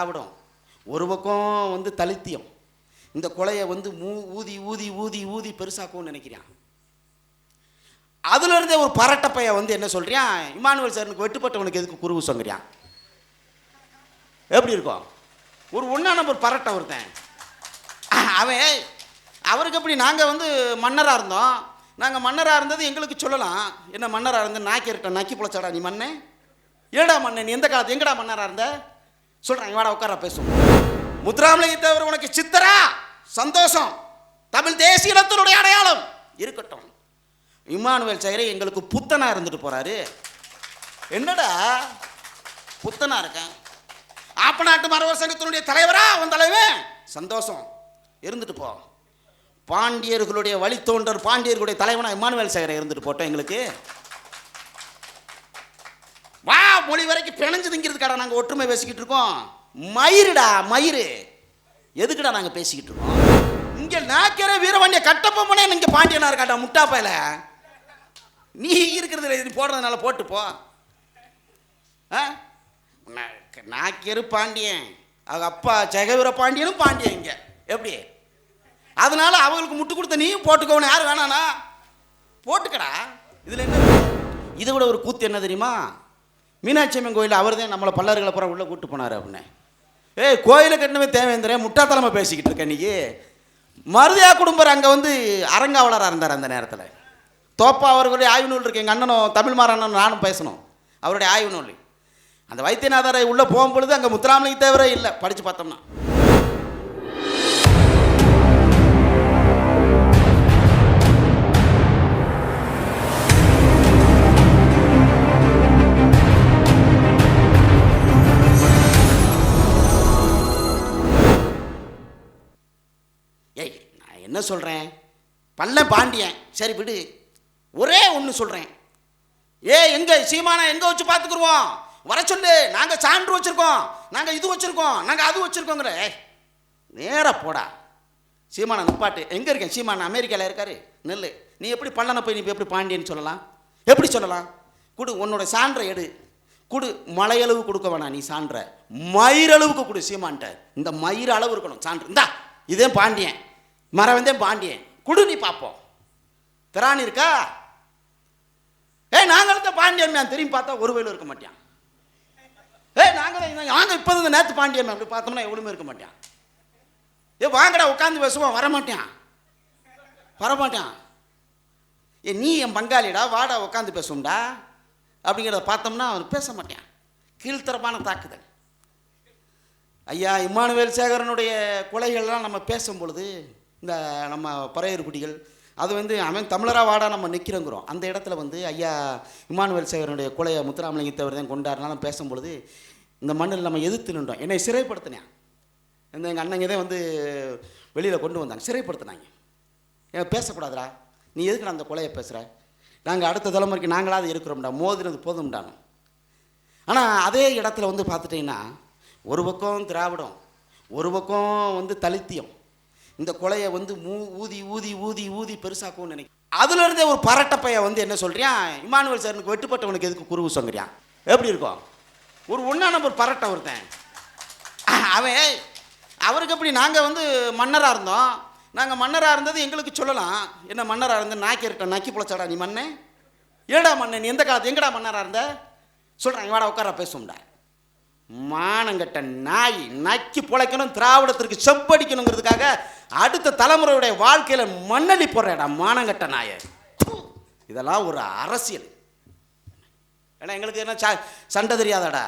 திராவிடம். ஒரு பக்கம் வந்து தலித்தியம். இந்த கொலையை வந்து மூ ஊதி ஊதி ஊதி ஊதி பெருசாக்கும்னு நினைக்கிறான். அதுல இருந்தே ஒரு பரட்டப்பைய பையன் வந்து என்ன சொல்கிறான் இமானுவல் சாருக்கு வெட்டுப்பட்டவனுக்கு எதுக்கு குருவு சொங்கிறியான் எப்படி இருக்கும்? ஒரு ஒன்றா நம்பர் பரட்டை ஒருத்தன். அவன் அவருக்கு எப்படி நாங்கள் வந்து மன்னராக இருந்தோம்? நாங்கள் மன்னராக இருந்தது எங்களுக்கு சொல்லலாம். என்ன மன்னராக இருந்த நாக்கிரட்ட நக்கி பொழைச்சாடா நீ மண்ணே ஏடா மண்ணே நீ எந்த காலத்து எங்கடா மன்னராக இருந்த? சொல்கிறேன் வாடா உட்கார பேசுவோம். முத்துராமலிங்க தேவர் உனக்கு சித்தரா? சந்தோஷம். தமிழ் தேசிய இனத்தினுடைய அடையாளம். இருக்கட்டும். இமானுவேல் சைரே எங்களுக்கு புத்தனா இருந்துட்டு போகிறாரு என்னடா? புத்தனா இருக்கேன். ஆப்பநாட்டு மரவர் சங்கத்தினுடைய தலைவரா? உன் தலைவன்? சந்தோஷம். இருந்துட்டு போ. பாண்டியர்களுடைய வழித்தோன்றர் பாண்டியர்களுடைய தலைவனாக இமானுவேல் சைரே இருந்துட்டு போட்டோம் எங்களுக்கு. வா மொழி வரைக்கும் பிணைஞ்சு திங்கிறதுக்காடா நாங்கள் ஒற்றுமை பேசிக்கிட்டு இருக்கோம். மயிருடா மயிறு. எதுக்குடா நாங்கள் பேசிக்கிட்டு இருக்கோம்? இங்கே நாக்கிற வீரபாண்டிய கட்டப்பம்மனே இங்கே பாண்டியனா இருக்காட்டா முட்டாப்பையில. நீ இருக்கிறது இது போடுறதுனால போட்டு போ. ஆ? நாக்கேரு நாக்கியரு பாண்டியன். அவங்க அப்பா ஜெகவீர பாண்டியனும் பாண்டியன் இங்கே. எப்படி? அதனால அவங்களுக்கு முட்டு கொடுத்த நீயும் போட்டுக்கோன்னு யார் வேணானா? போட்டுக்கடா. இதில் என்ன? இதை விட ஒரு கூத்து என்ன தெரியுமா? மீனாட்சி அம்மன் கோயில் அவர் தான் நம்மளை பல்லர்களை புறம் உள்ளே கூட்டு போனார் அப்படின்னு ஏய் கோயிலை கட்டினவே தேவேந்திரன் முட்டாத்தலமாக பேசிக்கிட்டு இருக்க நீ. மருதியா குடும்பர் அங்கே வந்து அரங்காவலராக இருந்தார் அந்த நேரத்தில். தோப்பா அவர்களுடைய ஆய்வு நூல் இருக்கு எங்கள் அண்ணனும் தமிழ் அண்ணனும் நானும் பேசணும். அவருடைய ஆய்வு நூல். அந்த வைத்தியநாதரை உள்ளே போகும்பொழுது அங்கே முத்துராமலிங்க தேவரே இல்லை படித்து பார்த்தோம்னா. என்ன சொல்கிறேன் பல்ல பாண்டியன். சரி விடு. ஒரே ஒன்று சொல்கிறேன் ஏ எங்கே சீமானா எங்கே வச்சு பார்த்துக்குருவோம்? வர சொல்லு. நாங்கள் சான்று வச்சுருக்கோம். நாங்கள் இது வச்சுருக்கோம். நாங்கள் அது வச்சுருக்கோங்கிற. நேராக போடா. சீமானா நிப்பாட்டு. எங்கே இருக்கேன்? சீமானா அமெரிக்காவில் இருக்காரு. நெல் நீ எப்படி பல்லனை போய் நீ எப்படி பாண்டியன்னு சொல்லலாம்? எப்படி சொல்லலாம்? கொடு உன்னோட சான்றை எடு. கொடு மலையளவு கொடுக்க வேணாம் நீ சான்ற. மயிரளவுக்கு கொடு சீமான்ட்ட. இந்த மயிர் அளவு இருக்கணும் சான்று. இந்தா இதே பாண்டியன். மரம் பாண்டியன். குடு நீ பார்ப்போம் திராணி இருக்கா? ஏய் நாங்களும் தான் பாண்டியன் மேம் திரும்பி பார்த்தா ஒரு வயலும் இருக்க மாட்டான் ஏய் நாங்கள் நாங்கள் இப்போ இந்த நேற்று பாண்டியன் மேம் அப்படி பார்த்தோம்னா எவ்வளவுமே இருக்க மாட்டான் ஏ வாங்கடா உட்காந்து பேசுவோம். வரமாட்டான் வரமாட்டான் ஏ நீ என் பங்காளிடா வாடா உட்காந்து பேசுவோம்டா. அப்படிங்கிறத பார்த்தோம்னா அவன் பேச மாட்டான் கீழ்த்தரமான தாக்குதல். ஐயா இம்மானுவேல் சேகரனுடைய கொலைகள்லாம் நம்ம பேசும் பொழுது இந்த நம்ம பறையர் குடிகள் அது வந்து அவன் தமிழராக வாடா நம்ம நிற்கிறோங்கிறோம் அந்த இடத்துல வந்து ஐயா இமானுவேல் சேகரனுடைய கொலையை முத்துராமலிங்கத்தவர் தான் கொண்டாடினாலும் பேசும்பொழுது இந்த மண்ணில் நம்ம எதிர்த்து நின்றோம். என்னை சிறைப்படுத்தினேன். இந்த எங்கள் அண்ணங்க தான் வந்து வெளியில் கொண்டு வந்தாங்க. சிறைப்படுத்தினாங்க. ஏன் பேசக்கூடாதுடா. நீ எதுக்குடா அந்த கொலையை பேசுகிற நாங்கள் அடுத்த தலைமுறைக்கு நாங்களாவது இருக்கிறோம்டா. மோதினது போதும்டானு ஆனால் அதே இடத்துல வந்து பார்த்துட்டிங்கன்னா ஒரு பக்கம் திராவிடம் ஒரு பக்கம் வந்து தலித்தியம். இந்த கொலையை வந்து மூ ஊதி ஊதி ஊதி ஊதி பெருசாக்கும்னு நினைக்கிறேன். அதுலேருந்தே ஒரு பரட்டப்பைய பையன் வந்து என்ன சொல்றியான் இமானுவல் சாருக்கு வெட்டுப்பட்டவனுக்கு எதுக்கு குருவு சொங்கிறியான் எப்படி இருக்கும்? ஒரு ஒன்றா நம்பர் பரட்டை ஒருத்தன். அவன் அவருக்கு எப்படி நாங்கள் வந்து மன்னராக இருந்தோம்? நாங்கள் மன்னராக இருந்தது எங்களுக்கு சொல்லலாம். என்ன மன்னராக இருந்த நாக்கிரட்ட நாக்கி பொழைச்சாடா நீ மண்ணே ஏடா மண்ணே நீ எந்த காலத்து எங்கடா மன்னராக இருந்த? சொல்கிறேன் வாடா உட்கார பேசும்டா மானங்கட்ட நாய் நக்கி பிழைக்கணும் திராவிடத்திற்கு செப்படிக்கணுங்கிறதுக்காக அடுத்த தலைமுறையுடைய வாழ்க்கையில் மண்ணள்ளி போடுறேடா மானங்கட்ட நாயை. இதெல்லாம் ஒரு அரசியல். ஏன்னா எங்களுக்கு என்ன ச- சண்டை தெரியாதாடா.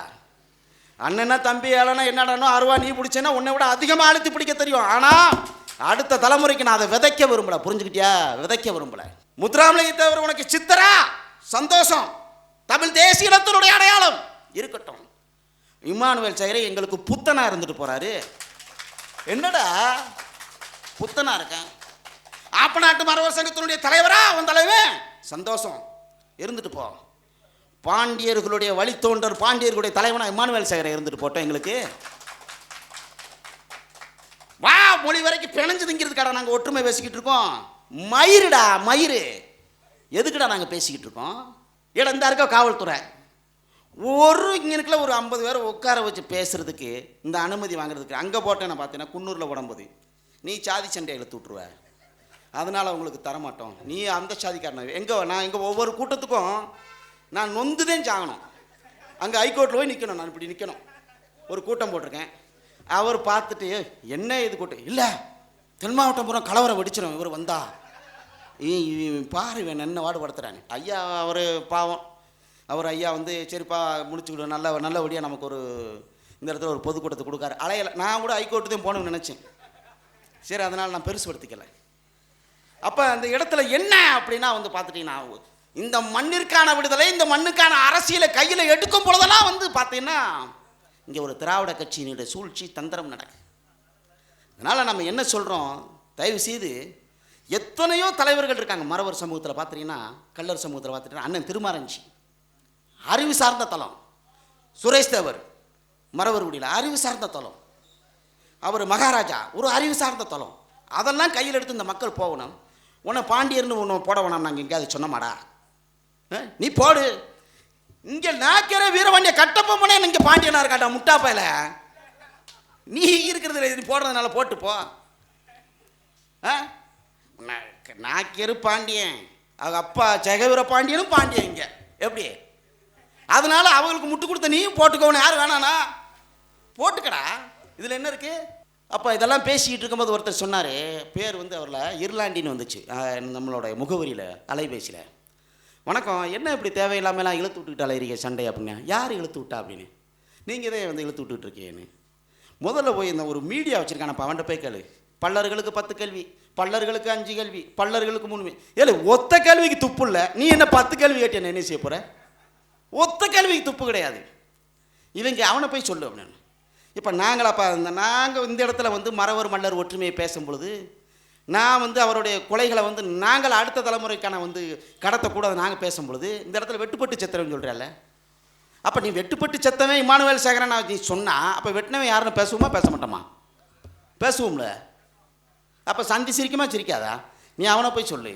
அண்ணனா தம்பி ஏழனா என்னடானோ அருவா நீ பிடிச்சேன்னா உன்னை விட அதிகமாக அழுத்தி பிடிக்க தெரியும். ஆனால் அடுத்த தலைமுறைக்கு நான் அதை விதைக்க விரும்பல. புரிஞ்சுக்கிட்டியா? விதைக்க விரும்பல. முத்துராமலிங்க தேவர் உனக்கு சித்தரா? சந்தோஷம். தமிழ் தேசிய இனத்தினுடைய அடையாளம். இருக்கட்டும். இமானுவேல் சைரை எங்களுக்கு புத்தனா இருந்துட்டு போகிறாரு என்னடா? புத்தனா இருக்கேன். ஆப்பநாட்டு மரவர் சங்கத்தினுடைய தலைவரா அவன் தலைவன்? சந்தோஷம். இருந்துட்டு போ. பாண்டியர்களுடைய வழித்தோன்றர் பாண்டியர்களுடைய தலைவனா இமானுவேல் சேகரை இருந்துட்டு போட்டோம் எங்களுக்கு. வா மொழி வரைக்கும் பிணைஞ்சு திங்கிறதுக்காடா நாங்கள் ஒற்றுமை பேசிக்கிட்டு இருக்கோம். மயிருடா மயிறு. எதுக்குடா நாங்கள் பேசிக்கிட்டு இருக்கோம்? இடம் இந்த இருக்கோ காவல்துறை. ஒரு இங்கனுக்குள்ள ஒரு ஐம்பது பேரை உட்கார வச்சு பேசுகிறதுக்கு இந்த அனுமதி வாங்குறதுக்கு அங்கே போட்டேன் நான் பார்த்தீங்கன்னா குன்னூரில் உடம்புது. நீ சாதி சண்டை இழுத்து விட்ருவ அதனால் அவங்களுக்கு தரமாட்டோம். நீ அந்த சாதிக்காரன? எங்கே நான் எங்கள் ஒவ்வொரு கூட்டத்துக்கும் நான் நொந்துதான் சாகணும். அங்கே ஹைகோர்ட்டில் போய் நிற்கணும் நான் இப்படி நிற்கணும் ஒரு கூட்டம் போட்டிருக்கேன். அவர் பார்த்துட்டு என்ன இது கூட்டம்? இல்லை. தென் மாவட்டம் பூரா கலவரம் வெடிச்சிடும் இவர் வந்தா. பாரு வேணும் என்ன பாடுபடுத்துறான்னு ஐயா அவர் பாவம். அவர் ஐயா வந்து சரிப்பா முடிச்சு விடு நல்ல நல்லபடியாக நமக்கு ஒரு இந்த இடத்துல ஒரு பொதுக்கூட்டத்தை கொடுக்காரு. அலையலை. நான் கூட ஹைகோர்ட்டு தான் போகணும்னு நினச்சேன். சரி அதனால் நான் பெருசுபடுத்திக்கல. அப்போ அந்த இடத்துல என்ன அப்படின்னா வந்து பார்த்துட்டீங்கன்னா இந்த மண்ணிற்கான விடுதலை இந்த மண்ணுக்கான அரசியலை கையில் எடுக்கும் பொழுதெல்லாம் வந்து பார்த்தீங்கன்னா இங்கே ஒரு திராவிட கட்சியினுடைய சூழ்ச்சி தந்திரம் நடக்கு அதனால் நம்ம என்ன சொல்கிறோம் தயவு செய்து எத்தனையோ தலைவர்கள் இருக்காங்க. மறவர் சமூகத்தில் பார்த்தீங்கன்னா கல்லர் சமூகத்தில் பார்த்துட்டீங்கன்னா அண்ணன் திருமாரஞ்சி. அறிவு சார்ந்த தலம். சுரேஷ் தேவர் மறவர் குடியில் அறிவு சார்ந்த தலம். அவர் மகாராஜா ஒரு அறிவு சார்ந்த தலம். அதெல்லாம் கையில் எடுத்து இந்த மக்கள் போகணும். உன்னை பாண்டியர்னு ஒன்று போட வேணாம் நாங்கள் எங்கேயாவது சொன்னமாடா? நீ போடு. இங்கே நாக்கிற வீரவாண்டிய கட்டப்பொம்மனே இங்கே பாண்டியனாக இருக்காட்டா முட்டாப்பையில்? நீ இருக்கிறது நீ போடுறதுனால போட்டு போ. ஆ? நாக்கியரு பாண்டியன். அவங்க அப்பா ஜெகவீர பாண்டியனும் பாண்டியன் இங்கே. எப்படி? அதனால அவங்களுக்கு முட்டு கொடுத்த நீயும் போட்டுக்கோன்னு யார் வேணானா? போட்டுக்கடா. இதில் என்ன இருக்குது அப்போ இதெல்லாம் பேசிக்கிட்டு இருக்கும்போது ஒருத்தர் சொன்னார் பேர் வந்து அவரில் இர்லாண்டின்னு வந்துச்சு. நம்மளுடைய நம்மளோட முகவரியில் அலைபேசியில். வணக்கம் என்ன இப்படி தேவையில்லாமலாம் இழுத்து விட்டுக்கிட்டு அலையிறீங்க சண்டை அப்படின்னு? யார் இழுத்து விட்டா அப்படின்னு? நீங்கள் இதே வந்து இழுத்து விட்டுட்டு இருக்கீங்கன்னு? முதல்ல போய் இந்த ஒரு மீடியா வச்சுருக்கானப்பா அவன்கிட்ட போய் கேளு. பல்லர்களுக்கு பத்து கேள்வி பல்லர்களுக்கு அஞ்சு கேள்வி பல்லர்களுக்கு மூணு ஏழு ஒத்த கேள்விக்கு துப்பு இல்லை. நீ என்ன பத்து கேள்வி கேட்டேன் என்ன செய்ய போகிற ஒத்த கல்விக்கு துப்பு கிடையாது. இவங்க அவனை போய் சொல்லு அப்படின்னு. இப்போ நாங்களாப்பா இந்த நாங்கள் இந்த இடத்துல வந்து மறவர் மல்லர் ஒற்றுமையை பேசும் பொழுது நான் வந்து அவருடைய கொலைகளை வந்து நாங்கள் அடுத்த தலைமுறைக்கான வந்து கடத்தக்கூடாது நாங்கள் பேசும் பொழுது இந்த இடத்துல வெட்டுப்பட்டு செத்துறேன்னு சொல்கிறேன்ல அப்போ நீ வெட்டுப்பட்டு செத்தவன் இமானுவேல் சேகரன் நீ சொன்னால் அப்போ வெட்டினவன் யாருன்னு பேசுவோமா பேச மாட்டோமா? பேசுவோம்ல. அப்போ சந்தி சிரிக்குமா சிரிக்காதா? நீ அவனை போய் சொல்லு.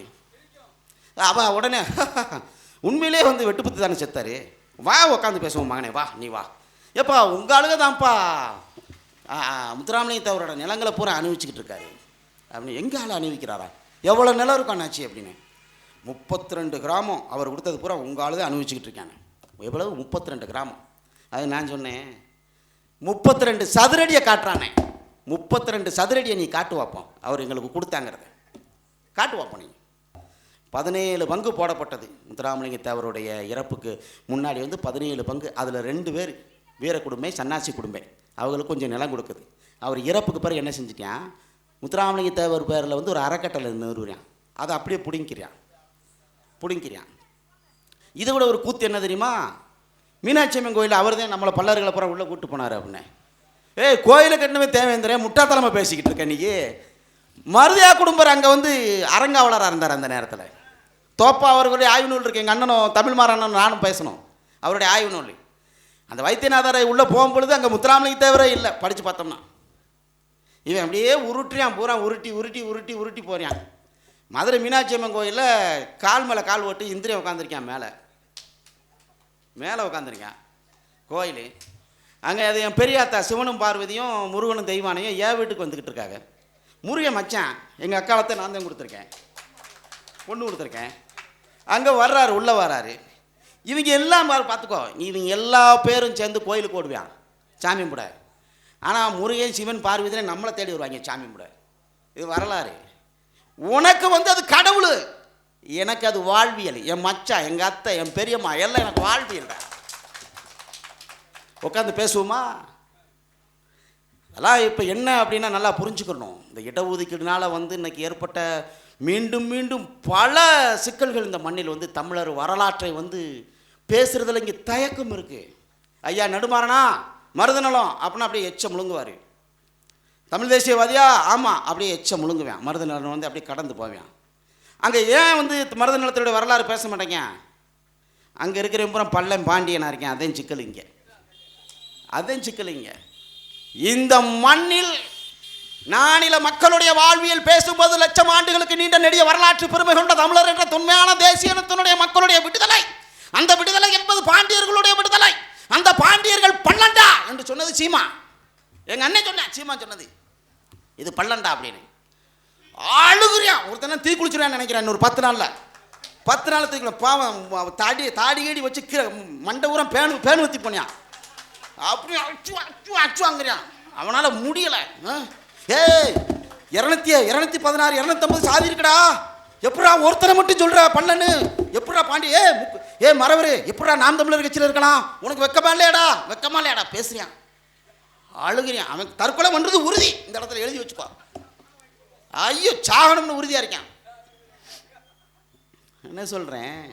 அவன் உடனே உண்மையிலே வந்து வெட்டுப்பத்து தானே செத்தாரு? வா உட்காந்து பேசுவோம் மகனே வா நீ வா. ஏப்பா உங்கள் அழுக தான்ப்பா ஆ, ஆ, முத்துராமலிங்க தவரோட நிலங்களை பூரா அணிவிச்சுக்கிட்டு இருக்காரு. அப்படின்னு எங்கே ஆள் அணிவிக்கிறாரா? எவ்வளோ நிலம் இருக்கும் அண்ணாச்சி அப்படின்னு. முப்பத்தி ரெண்டு கிராமம் அவர் கொடுத்தது பூரா உங்கள் ஆளு தான் அனுபவிச்சுக்கிட்டு இருக்காங்க எவ்வளவு? முப்பத்தி ரெண்டு கிராமம். அது நான் சொன்னேன். முப்பத்தி ரெண்டு சதுரடியை காட்டுறானே. முப்பத்தி ரெண்டு சதுரடியை நீ காட்டு வைப்போம் அவர் எங்களுக்கு கொடுத்தாங்கிறத. காட்டு வைப்போம் நீ. பதினேழு பங்கு போடப்பட்டது. முத்துராமலிங்க தேவருடைய இறப்புக்கு முன்னாடி வந்து பதினேழு பங்கு. அதில் ரெண்டு பேர் வீர குடும்பம் சன்னாசி குடும்பம். அவங்களுக்கு கொஞ்சம் நிலம் கொடுக்குது. அவர் இறப்புக்கு பிறகு என்ன செஞ்சிட்டான்? முத்துராமலிங்க தேவர் பேரில் வந்து ஒரு அறக்கட்டளை நிறுவுறான். அதை அப்படியே பிடிங்கிறான் பிடிங்கிறான் இதை விட ஒரு கூத்து என்ன தெரியுமா? மீனாட்சி அம்மன் கோயில் அவர் தான் நம்மளை பல்லர்களை பூரா உள்ளே கூட்டு போனார் அப்படின்னு. ஏய் கோயிலை கட்டணமே தேவேந்திரன் முட்டாத்தலமாக பேசிக்கிட்டு இருக்க இன்னைக்கு மருதியா குடும்பர் அங்கே வந்து அரங்காவலராக இருந்தார் அந்த நேரத்தில். தோப்பா அவர்களுடைய ஆய்வு நூல் இருக்கு. எங்கள் அண்ணனும் தமிழ் மாறண்ணனும் நானும் பேசணும். அவருடைய ஆய்வு நூல். அந்த வைத்தியநாதரை உள்ளே போகும்பொழுது அங்கே முத்துராமலிங்க தேவரே இல்லை. படித்து பார்த்தோம்னா. இவன் அப்படியே உருட்டுறான் பூரா உருட்டி உருட்டி உருட்டி உருட்டி போகிறான் மதுரை மீனாட்சி அம்மன் கோயிலில் கால் மேலே கால் ஓட்டு இந்திரியை உட்காந்துருக்கான் மேலே. மேலே உட்காந்துருக்கான் கோயில். அங்கே அது என் பெரியாத்தா சிவனும் பார்வதியும் முருகனும் தெய்வானையும் என் வீட்டுக்கு வந்துக்கிட்டு இருக்காங்க. முருகன் மச்சான். எங்கள் அக்காலத்தை நான் தான் கொடுத்துருக்கேன். பொண்ணு கொடுத்துருக்கேன். அங்கே வர்றாரு உள்ளே வர்றாரு. இவங்க எல்லாம் பாரு பார்த்துக்கோ இவங்க எல்லா பேரும் சேர்ந்து கோயிலுக்கு ஓடுவான் சாமி கும்பிட. ஆனால் முருகன் சிவன் பார்வதியில் நம்மளை தேடி வருவாங்க சாமி கும்பிட. இது வரலாறு. உனக்கு வந்து அது கடவுள். எனக்கு அது வாழ்வியல். என் மச்சான் எங்கள் அத்தை என் பெரியம்மா எல்லாம் எனக்கு வாழ்வியல். உட்காந்து பேசுவோமா? அதெல்லாம் இப்போ என்ன அப்படின்னா நல்லா புரிஞ்சுக்கணும். இந்த இடஒதுக்கீடுனால வந்து இன்னைக்கு ஏற்பட்ட மீண்டும் மீண்டும் பல சிக்கல்கள் இந்த மண்ணில் வந்து தமிழர் வரலாற்றை வந்து பேசுகிறதுல இங்கே தயக்கம் இருக்குது ஐயா நடுமாறனா? மருதநலம் அப்படின்னா அப்படியே எச்சம் முழுங்குவார். தமிழ் தேசியவாதியா? ஆமாம் அப்படியே எச்சம் முழுங்குவேன். மருதநலம் வந்து அப்படியே கடந்து போவேன். அங்கே ஏன் வந்து மருத வரலாறு பேச மாட்டேங்க? அங்கே இருக்கிற புறம் பள்ளம் பாண்டியனாக இருக்கேன். அதையும் சிக்கல் இங்கே. அதையும் சிக்கல் இங்கே. இந்த மண்ணில் நானில மக்களுடைய வாழ்வியல் பேசும்போது லட்சம் ஆண்டுகளுக்கு நீண்ட நெடிய வரலாற்று பெருமை கொண்ட தமிழர் என்ற தொன்மையான தேசிய இனத்தினுடைய மக்களுடைய விடுதலை. அந்த விடுதலை என்பது பாண்டியர்களுடைய விடுதலை. அந்த பாண்டியர்கள் பல்லண்டா என்று சொன்னது சீமா. எங்க அண்ணன் சொன்னேன் சீமா சொன்னது. இது பல்லண்டா அப்படின்னு. அழுகுறியான் ஒருத்தன தீ குளிச்சுறான்னு நினைக்கிறேன் இன்னொரு பத்து நாளில். பத்து நாள் தீக்குள்ள பாவம் தாடி தாடி கீடி வச்சு கீழே மண்டை ஊரம் பேனு பேணு ஊற்றி போனியான் அப்படியே? அச்சு அச்சு அச்சுவாங்கிறான் அவனால் முடியலை. ஏய் இரநூத்தி இரநூத்தி பதினாறு இரநூத்தம்பது சாதி இருக்குடா. எப்படா ஒருத்தரை மட்டும் சொல்கிறா பல்லன்னு எப்படா பாண்டி ஏ ஏ மறவரு எப்படா நாம் தமிழர் கட்சியில் இருக்கலாம்? உனக்கு வெக்கமா இல்லையாடா? வெக்கமா இல்லையாடா? பேசுறியான் அழுகிறியான் அவன் தற்கொலை பண்ணுறது உறுதி. இந்த இடத்துல எழுதி வச்சுப்பா ஐயோ சாகணும்னு உறுதியாக இருக்கான். என்ன சொல்கிறேன்